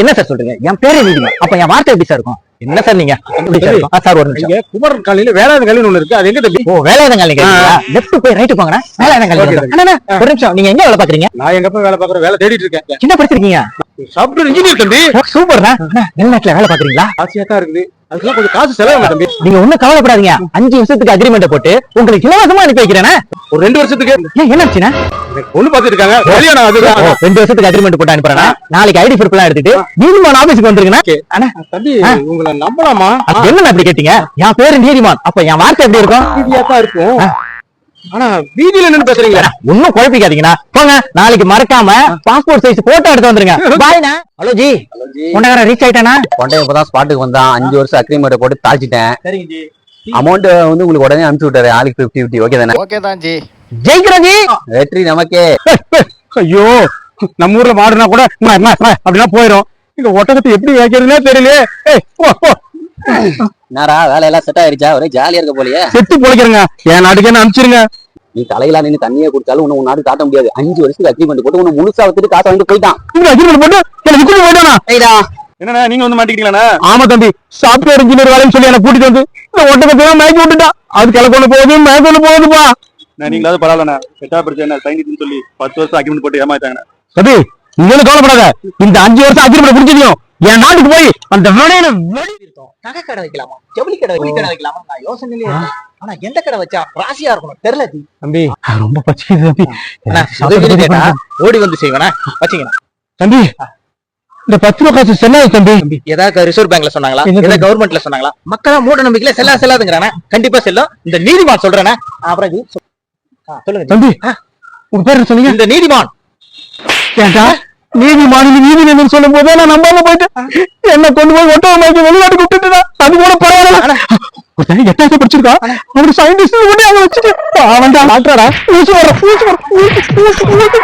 என்ன சார் சொல்றீங்க? என் பேரே நீதிமன் அப்ப என் வார்த்தை எப்படி சார் இருக்கும்? என்ன சார் நீங்க? சார் ஒரு நிமிஷம். குமரன் காலையில வேளாண் ஒண்ணு இருக்கு. அது எங்க தம்பி? ஓ வேலையாதங்க காலனி லெஃப்ட் போய் ரைட் போங்கண்ணா. அண்ணா, அண்ணா, ஒரு நிமிஷம். நீங்க எங்க வேலை பாக்குறீங்க நான் எங்க போய் வேலை பாக்குற வேலை தேடிட்டு இருக்கேன். என்ன படிச்சிருக்கீங்க? சாப்ட்வேர் இன்ஜினியர் தம்பி. அண்ணா, வெளிநாட்டுல வேலை பாக்குறீங்களா ஆசையா தான் இருக்குது. அதுக்கெல்லாம் கொஞ்சம் காசு செலவு தம்பி. நீங்க ஒண்ணும் கவலைப்படாதீங்க. அஞ்சு வருஷத்துக்கு அக்ரிமெண்ட் போட்டு உங்களுக்கு இலவசமா அனுப்பி வைக்கிறேன் ஒரு ரெண்டு வருஷத்துக்கு. ஏன் என்ன பொண்ணு பாத்துட்டு இருக்காங்க. கல்யாணம் அதுதான் ரெண்டு வருஷத்துக்கு அக்ரிமெண்ட் போட்டு அனுப்புறேன் நாளைக்கு ஐடி ப்ரூஃப் எல்லாம் எடுத்துட்டு நீதிமான் ஆபீஸ்க்கு வந்துருங்கண்ணா. தம்பி. உங்களை நம்பலாமா? அது என்னண்ணா இப்படி கேட்டீங்க? என் பேரு நீதிமான். அப்ப என் வார்த்தை எப்படி தான் இருக்கும். ஆனா வீதியில நின்னு பேசுறீங்களா? ஒன்னும் குழப்பிக்காதீங்கண்ணா போங்க நாளைக்கு மறக்காம பாஸ்போர்ட் சைஸ் போட்டோ எடுத்து வந்துருங்க. பாய்ண்ணா ஹலோ ஜி கொண்டகாரன் ரீச் ஆயிட்டானா? கொண்டை இப்பதான் ஸ்பாட்டுக்கு வந்தான். அஞ்சு வருஷம் அக்ரிமெண்ட் போட்டு ஜி அமௌண்ட் வந்து உங்களுக்கு உடனே அனுப்பிச்சு விட்டாரு ஆளுக்கு பிப்டி பிப்டி ஓகே தானே? ஓகே தான் ஜி ஜெயிக்கிறோம் ஜி வெற்றி நமக்கே. ஐயோ நம்ம ஊர்ல மாடுனா கூட அப்படின்னா போயிரும். இந்த ஒட்டகத்தை எப்படி வைக்கிறதுனே தெரியலையே. என்னடா வேலையெல்லாம் செட் ஆயிடுச்சா ஒரே ஜாலியா இருக்க போலயே. செத்து பொழைக்கிறேங்க. என் நாட்டுக்கு என்ன அனுப்பிச்சிருங்க. நீ தலையில நின்று தண்ணியை குடிச்சாலும் உன்னை உன் நாடு காட்ட முடியாது. அஞ்சு வருஷத்துக்கு அக்ரிமெண்ட் போட்டு உன்னை முழுசா வித்துட்டு காசை வாங்கிட்டு போயிட்டான். அக்ரிமெண்ட் போட்டு எனக்கு விட்டுட்டு போயிட்டானா என்னண்ணா நீங்க வந்து மாட்டிக்கிட்டீங்களா ஆமா தம்பி சாப்ட்வேர் இன்ஜினியர் வேலைன்னு சொல்லி என்ன கூட்டிட்டு வந்து இந்த ஒட்டகத்தை மயக்கி விட்டுட்டான் அது கிளக்கொண்டு போகுது மயக்கொண்டு போகுதுப்பா. நீங்களாவது பரவாயில்லண்ணா. பெட்டா பிரச்சனை என்ன சைனிக்குன்னு சொல்லி பத்து வருஷம் அக்ரிமெண்ட் போட்டு ஏமாத்தாங்க தம்பி நீங்க ஒண்ணும் கவலைப்படாத. இந்த அஞ்சு வருஷம் அக்ரிமெண்ட் முடிச்சதையும் என் நாட்டுக்கு போய் அந்த வேலையில நகை கடை வைக்கலாமா? ஜவுளி கடை வைக்கலாமா நான் யோசனையிலே. ஆனா எந்த கடை வச்சா ராசியா இருக்கணும்? தெரியல தம்பி ரொம்ப பச்சிக்குது தம்பி. ஓடி வந்து செய்வேனா வச்சுக்கணும் தம்பி இந்த பத்து ரூபா காசு செல்லாது தம்பி. ஏதாவது ரிசர்வ் பேங்க்ல சொன்னாங்களா? ஏதாவது கவர்மெண்ட்ல சொன்னாங்களா? மக்களா மூட நம்பிக்கையில செல்லா செல்லாதுங்கிறானே கண்டிப்பா செல்லும். இந்த நீதிமான் சொல்றேனே அப்புறம் சொல்லுங்க. தம்பி உங்க பேர் சொன்னீங்க? இந்த நீதிமான். ஏன்டா நீதி மாநில நீதி சொல்லும் போதே நான் நம்பாம போயிட்டேன் என்ன கொண்டு போய் ஒட்டக மைக்கு வெளிநாட்டுக்கு விட்டுட்டு அது கூட பரவாயில்ல. எட்டாவது படிச்சிருக்கா? அவரு சயின்டிஸ்ட் ஒண்ணே அவன் வச்சுட்டு அவன் தான் டாக்டரா ஊசி வர ஊசி வர ஊசி ஊசி ஊசி